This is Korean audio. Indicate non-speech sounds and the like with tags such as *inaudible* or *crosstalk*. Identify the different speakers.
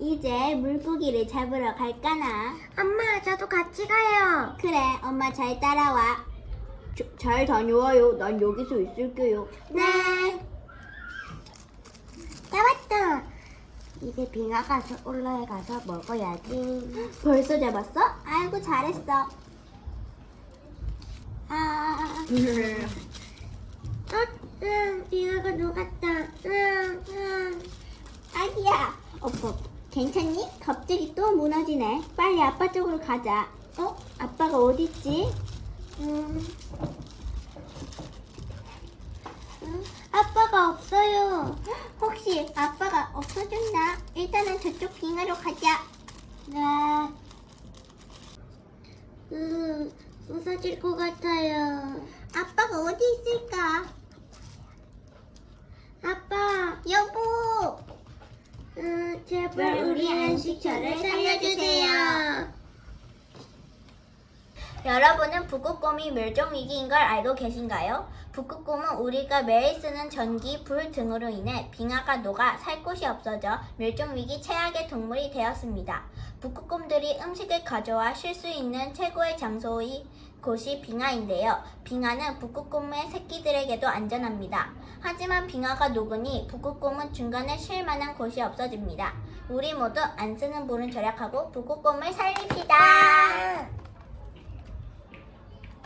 Speaker 1: 이제 물고기를 잡으러 갈까나?
Speaker 2: 엄마, 저도 같이 가요.
Speaker 1: 그래, 엄마 잘 따라와. 잘 다녀와요. 난 여기서 있을게요.
Speaker 2: 네. 잡았다. 이제 빙하가 저 올라에 가서 먹어야지.
Speaker 1: 벌써 잡았어? 아이고 잘했어.
Speaker 2: 아, *laughs* 어, 응, 빙하가 녹았다. 응, 응.
Speaker 1: 아기야. 어퍼. 괜찮니? 갑자기 또 무너지네. 빨리 아빠 쪽으로 가자. 어? 아빠가 어딨지?
Speaker 2: 음. 음, 아빠가 없어요.
Speaker 1: 혹시 아빠가 없어졌나? 일단은 저쪽 빙하로 가자.
Speaker 2: 네. 음, 부서질 것 같아요.
Speaker 1: 아빠가 어디 있을까?
Speaker 2: 아빠,
Speaker 1: 여보!
Speaker 2: 음, 제발 우리 안식처를 살려주세요.
Speaker 1: 여러분은 북극곰이 멸종위기인 걸 알고 계신가요? 북극곰은 우리가 매일 쓰는 전기, 불 등으로 인해 빙하가 녹아 살 곳이 없어져 멸종위기 최악의 동물이 되었습니다. 북극곰들이 음식을 가져와 쉴 수 있는 최고의 장소의 곳이 빙하인데요. 빙하는 북극곰의 새끼들에게도 안전합니다. 하지만 빙하가 녹으니 북극곰은 중간에 쉴 만한 곳이 없어집니다. 우리 모두 안 쓰는 불은 절약하고 북극곰을 살립시다.